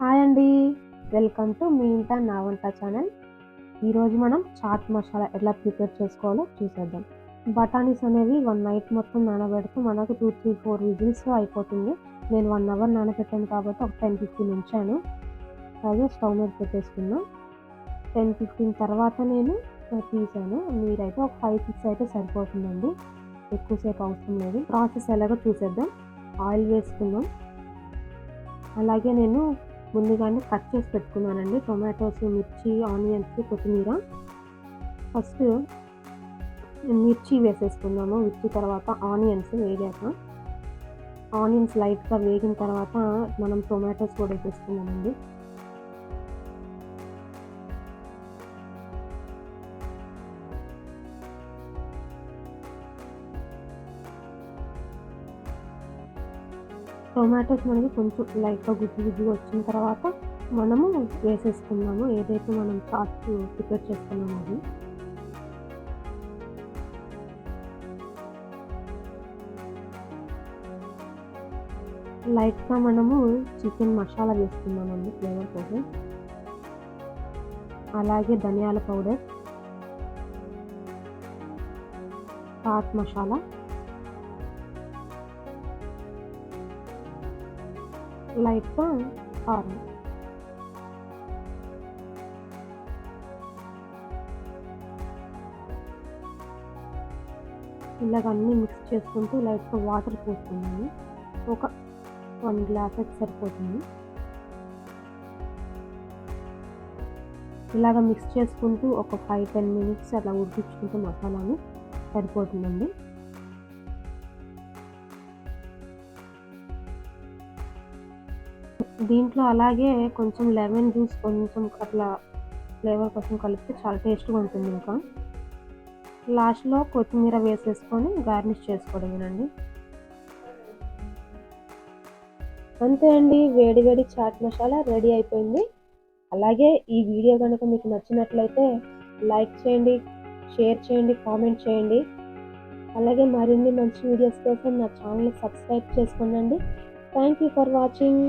Hi అండి. Welcome to me ఇంట నా వంట ఛానల్. ఈరోజు మనం చాట్ మసాలా ఎలా ప్రిపేర్ చేసుకోవాలో చూసేద్దాం. బఠానీస్ అనేవి వన్ నైట్ మొత్తం నానబెడితే మనకు టూ త్రీ ఫోర్ విజిల్స్ అయిపోతుంది. నేను వన్ అవర్ నానబెట్టాను కాబట్టి ఒక టెన్ ఫిఫ్టీన్ ఉంచాను. అలాగే స్టవ్ మీద పెట్టేసుకున్నాం టెన్ ఫిఫ్టీన్ తర్వాత నేను తీసాను. మీరైతే ఒక ఫైవ్ సిక్స్ అయితే సరిపోతుందండి. ఎక్కువసేపు అవసరం లేదు. ప్రాసెస్ ఎలాగో చూసేద్దాం. ఆయిల్ వేసుకుందాం. అలాగే నేను ముందుగానే కట్ చేసి పెట్టుకున్నానండి. టొమాటోస్ మిర్చి ఆనియన్స్ కొత్తిమీర. ఫస్ట్ మిర్చి వేసేసుకుందాము. మిర్చి తర్వాత ఆనియన్స్ వేగాక. ఆనియన్స్ లైట్గా వేగిన తర్వాత మనం టొమాటోస్ కూడా వేసేసుకుందామండి. టొమాటోస్ మనకి కొంచెం లైట్గా గుజ్జు గుజ్జుగా వచ్చిన తర్వాత మనము వేసేసుకున్నాము ఏదైతే మనం సాస్ ప్రిపేర్ చేసుకున్నామో అది. లైట్గా మనము చికెన్ మసాలా వేసుకున్నామండి ఫ్లేవర్ కోసం. అలాగే ధనియాల పౌడర్ చాట్ మసాలా. లైట్స్ కారం ఇలాగన్నీ మిక్స్ చేసుకుంటూ లైట్గా వాటర్ పోస్తున్నాను ఒక వన్ గ్లాస్ అయితే సరిపోతుంది. ఇలాగ మిక్స్ చేసుకుంటూ ఒక ఫైవ్ టెన్ మినిట్స్ అలా ఉడికించుకుంటూ మసాలాని సరిపోతుందండి. దీంట్లో అలాగే కొంచెం లెమన్ జ్యూస్ కొంచెం అట్లా ఫ్లేవర్ కోసం కలిపితే చాలా టేస్ట్గా ఉంటుంది ఇంకా. లాస్ట్లో కొత్తిమీర వేసేసుకొని గార్నిష్ చేసుకోవడమేనండి. అంతే అండి వేడి వేడి చాట్ మసాలా రెడీ అయిపోయింది. అలాగే ఈ వీడియో కనుక మీకు నచ్చినట్లయితే లైక్ చేయండి షేర్ చేయండి కామెంట్ చేయండి. అలాగే మరిన్ని మంచి వీడియోస్ కోసం నా ఛానల్ సబ్స్క్రైబ్ చేసుకోండి థ్యాంక్ యూ ఫర్ వాచింగ్.